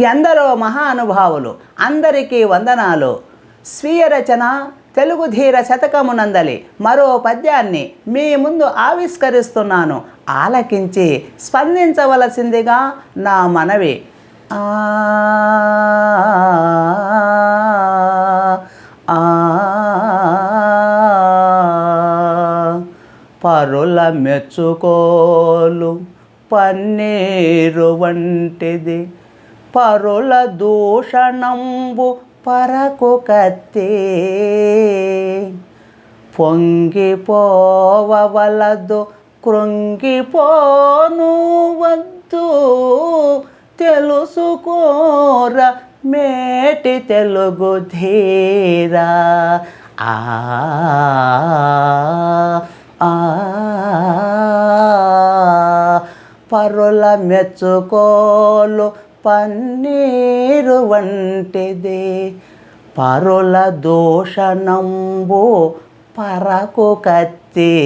ఎందరో మహానుభావులు అందరికీ వందనాలు. స్వీయ రచన తెలుగు ధీర శతకమునందలి మరో పద్యాన్ని మీ ముందు ఆవిష్కరిస్తున్నాను. ఆలకించి స్పందించవలసిందిగా నా మనవి. ఆ పరుల మెచ్చుకోలు పన్నీరు వంటిది. పరుల దూషణంబు పరకు కత్తి. పొంగిపోవలదు కృంగిపోను వద్దు. తెలుసుకోర మేటి తెలుగు ధీరా. ఆ ఆ. పరుల మెచ్చుకోలు పన్నీరు వంటిదే. పరుల దూషణంబు పరకు కత్తి.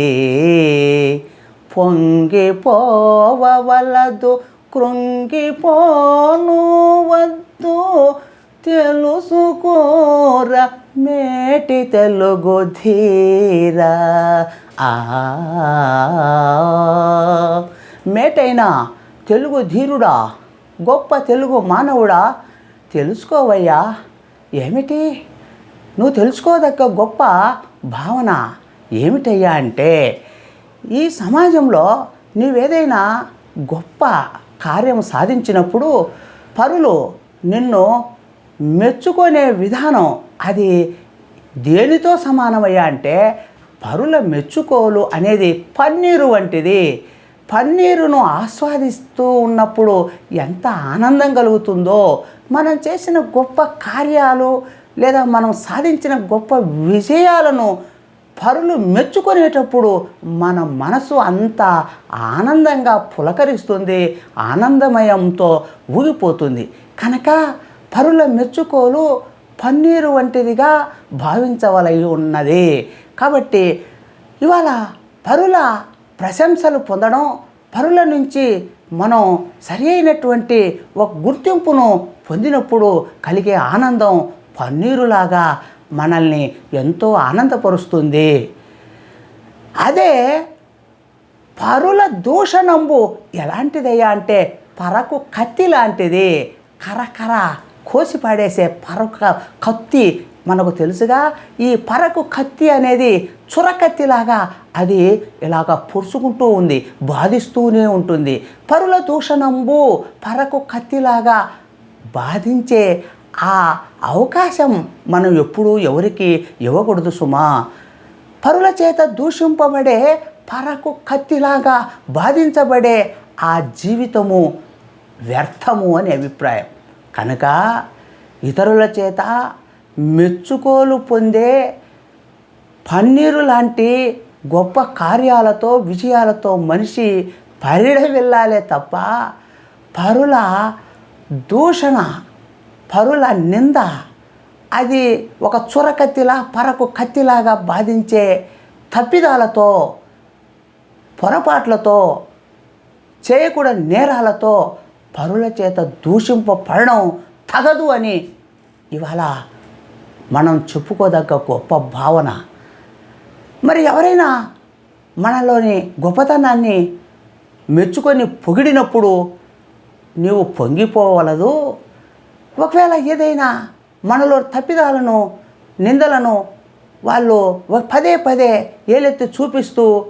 పొంగిపోవలదు కృంగిపోను వద్దు. తెలుసుకోర మేటి తెలుగు ధీరా. ఆ. మేటైనా తెలుగు ధీరుడా? గొప్ప తెలుగు మానవుడా? తెలుసుకోవయ్యా. ఏమిటి? నువ్వు తెలుసుకోదగ్గ గొప్ప భావన ఏమిటయ్యా అంటే ఈ సమాజంలో నీవేదైనా గొప్ప కార్యం సాధించినప్పుడు పరులు నిన్ను మెచ్చుకునే విధానం అది దేనితో సమానమయ్యా అంటే పరుల మెచ్చుకోలు అనేది పన్నీరు వంటిది. పన్నీరును ఆస్వాదిస్తూ ఉన్నప్పుడు ఎంత ఆనందం కలుగుతుందో మనం చేసిన గొప్ప కార్యాలు లేదా మనం సాధించిన గొప్ప విజయాలను పరులు మెచ్చుకునేటప్పుడు మన మనసు అంత ఆనందంగా పులకరిస్తుంది ఆనందమయంతో ఊగిపోతుంది. కనుక పరుల మెచ్చుకోలు పన్నీరు వంటిదిగా భావించవలై ఉన్నది కాబట్టి ఇవాళ పరుల ప్రశంసలు పొందడం పరుల నుంచి మనం సరి అయినటువంటి ఒక గుర్తింపును పొందినప్పుడు కలిగే ఆనందం పన్నీరులాగా మనల్ని ఎంతో ఆనందపరుస్తుంది. అదే పరుల దూషణంబు ఎలాంటిదయ్యా అంటే పరకు కత్తి లాంటిది. కరకర కోసి పాడేసే పరక కత్తి మనకు తెలుసుగా ఈ పరకు కత్తి అనేది చురకత్తిలాగా అది ఇలాగ పొడుచుకుంటూ ఉంది బాధిస్తూనే ఉంటుంది. పరుల దూషణంబు పరకు కత్తిలాగా బాధించే ఆ అవకాశం మనం ఎప్పుడూ ఎవరికి ఇవ్వకూడదు సుమా. పరుల చేత దూషింపబడే పరకు కత్తిలాగా బాధించబడే ఆ జీవితము వ్యర్థము అని అభిప్రాయం. కనుక ఇతరుల చేత మెచ్చుకోలు పొందే పన్నీరు లాంటి గొప్ప కార్యాలతో విజయాలతో మనిషి పరిడ వెళ్ళాలే తప్ప పరుల దూషణ పరుల నింద అది ఒక చురకత్తిలా పరకు కత్తిలాగా బాధించే తప్పిదాలతో పొరపాట్లతో చేయకూడని నేరాలతో పరుల చేత దూషింపబడడం తగదు అని ఇవాళ మనం చెప్పుకోదగ్గ గొప్ప భావన. మరి ఎవరైనా మనలోని గొప్పతనాన్ని మెచ్చుకొని పొగిడినప్పుడు నీవు పొంగిపోవలదు? ఒకవేళ ఏదైనా మనలో తప్పిదాలను నిందలను వాళ్ళు ఒక పదే పదే ఏలెత్తి చూపిస్తూ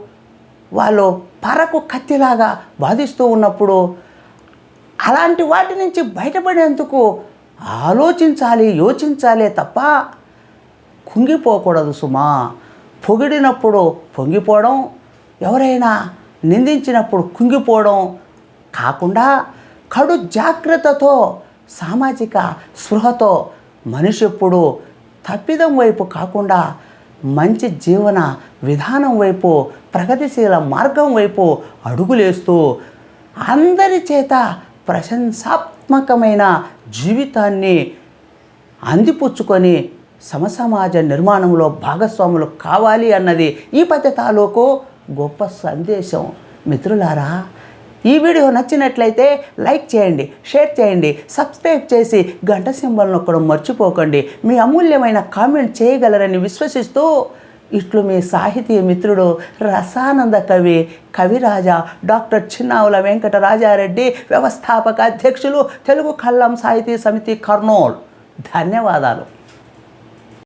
వాళ్ళు పరకు కత్తిలాగా బాధిస్తూ ఉన్నప్పుడు అలాంటి వాటి నుంచి బయటపడేందుకు ఆలోచించాలి యోచించాలే తప్ప కుంగిపోకూడదు సుమా. పొగిడినప్పుడు పొంగిపోవడం ఎవరైనా నిందించినప్పుడు కుంగిపోవడం కాకుండా కడు జాగ్రత్తతో సామాజిక స్పృహతో మనిషి ఎప్పుడు తప్పిదం వైపు కాకుండా మంచి జీవన విధానం వైపు ప్రగతిశీల మార్గం వైపు అడుగులేస్తూ అందరి చేత ప్రశంసాత్మకమైన జీవితాన్ని అందిపుచ్చుకొని సమసమాజ నిర్మాణంలో భాగస్వాములు కావాలి అన్నది ఈ పద్ధతి తాలూకు గొప్ప సందేశం. మిత్రులారా ఈ వీడియో నచ్చినట్లయితే లైక్ చేయండి షేర్ చేయండి సబ్స్క్రైబ్ చేసి గంట సింబల్ నొక్కడం మర్చిపోకండి. మీ అమూల్యమైన కామెంట్ చేయగలరని విశ్వసిస్తూ ఇట్లు మీ సాహితీ మిత్రుడు రసానంద కవి కవిరాజా డాక్టర్ చిన్నావుల వెంకటరాజారెడ్డి వ్యవస్థాపక అధ్యక్షులు తెలుగు కళ్ళం సాహితీ సమితి కర్నూల్. ధన్యవాదాలు.